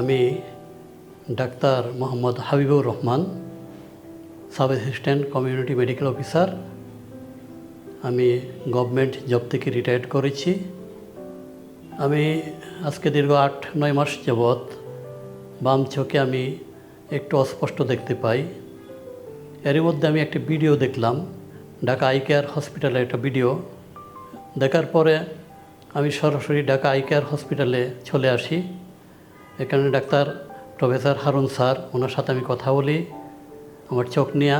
আমি doctor Mohammad Habibur Rahman, sub assistant community medical officer. আমি government job থেকে retired করেছি। আমি আজকে দীর্ঘ আট, নয় মাস যাবৎ বাম চোখে আমি একটু অস্পষ্ট দেখতে পাই। এরই মধ্যে আমি একটি ভিডিও দেখলাম, ঢাকা আই কেয়ার হসপিটালে একটা ভিডিও। দেখার পরে আমি সরাসরি ঢাকা আই কেয়ার হসপিটালে চলে আসি। এখানে ডাক্তার প্রফেসর হারুন স্যার, ওনার সাথে আমি কথা বলি। আমার চোখ নিয়ে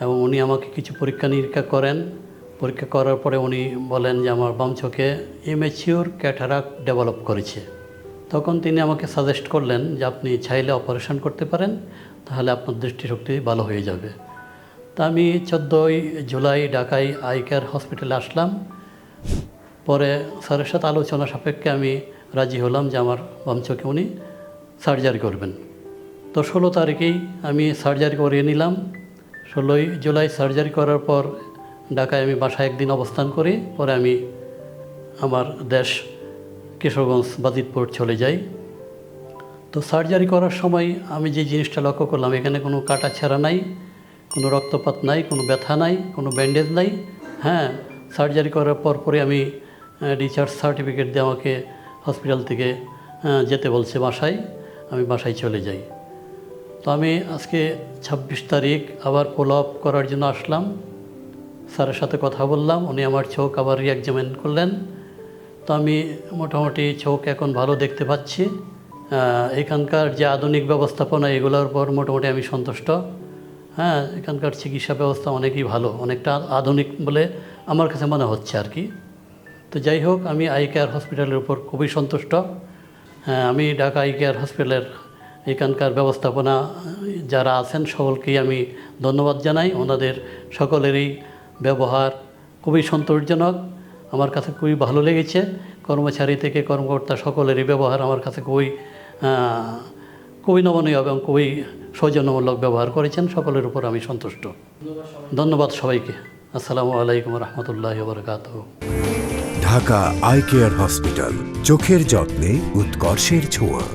এবং উনি আমাকে কিছু পরীক্ষা নিরীক্ষা করেন। পরীক্ষা করার পরে উনি বলেন যে আমার বাম চোখে ইমেচিওর ক্যাটারাক ডেভেলপ করেছে। তখন তিনি আমাকে সাজেস্ট করলেন যে আপনি চাইলে অপারেশন করতে পারেন, তাহলে আপনার দৃষ্টিশক্তি ভালো হয়ে যাবে। তা আমি চোদ্দোই জুলাই ঢাকায় আই কেয়ার হসপিটালে আসলাম। পরে স্যারের সাথে আলোচনা সাপেক্ষে আমি রাজি হলাম যে আমার বাম উনি সার্জারি করবেন। তো ষোলো তারিখেই আমি সার্জারি করিয়ে নিলাম। ষোলোই জুলাই সার্জারি করার পর ঢাকায় আমি বাসায় একদিন অবস্থান করি। পরে আমি আমার দেশ কিশোরগঞ্জ বাজিতপুর চলে যাই। তো সার্জারি করার সময় আমি যে জিনিসটা লক্ষ্য করলাম, এখানে কোনো কাটা ছেঁড়া নাই, কোনো রক্তপাত নাই, কোনো ব্যথা নাই, কোনো ব্যান্ডেজ নাই। হ্যাঁ সার্জারি করার পর পরে আমি ডিসচার্জ সার্টিফিকেট দিয়ে আমাকে হসপিটাল থেকে যেতে বলছে বাসায়, আমি বাসায় চলে যাই। তো আমি আজকে ছাব্বিশ তারিখ আবার ফলো আপ করার জন্য আসলাম। স্যারের সাথে কথা বললাম, উনি আমার চোখ আবার রিএক্সামিন করলেন। তো আমি মোটামুটি চোখ এখন ভালো দেখতে পাচ্ছি। এখানকার যে আধুনিক ব্যবস্থাপনা, এগুলোর উপর মোটামুটি আমি সন্তুষ্ট। হ্যাঁ এখানকার চিকিৎসা ব্যবস্থা অনেকই ভালো, অনেকটা আধুনিক বলে আমার কাছে মনে হচ্ছে আর কি। তো যাই হোক, আমি আই কেয়ার হসপিটালের উপর খুবই সন্তুষ্ট। হ্যাঁ আমি ঢাকা আই কেয়ার হসপিটালের এখানকার ব্যবস্থাপনা যারা আছেন সকলকেই আমি ধন্যবাদ জানাই। ওনাদের সকলেরই ব্যবহার খুবই সন্তোষজনক, আমার কাছে খুবই ভালো লেগেছে। কর্মচারী থেকে কর্মকর্তা সকলেরই ব্যবহার আমার কাছে খুবই খুবই নমনীয় এবং খুবই সৌজন্যমূলক ব্যবহার করেছেন, সকলের উপর আমি সন্তুষ্ট। ধন্যবাদ সবাইকে। আসসালামু আলাইকুম রহমতুল্লাহ বরকাতহ। Dhaka eye care hospital. চোখের যত্নে উৎকর্ষের ছোঁয়া।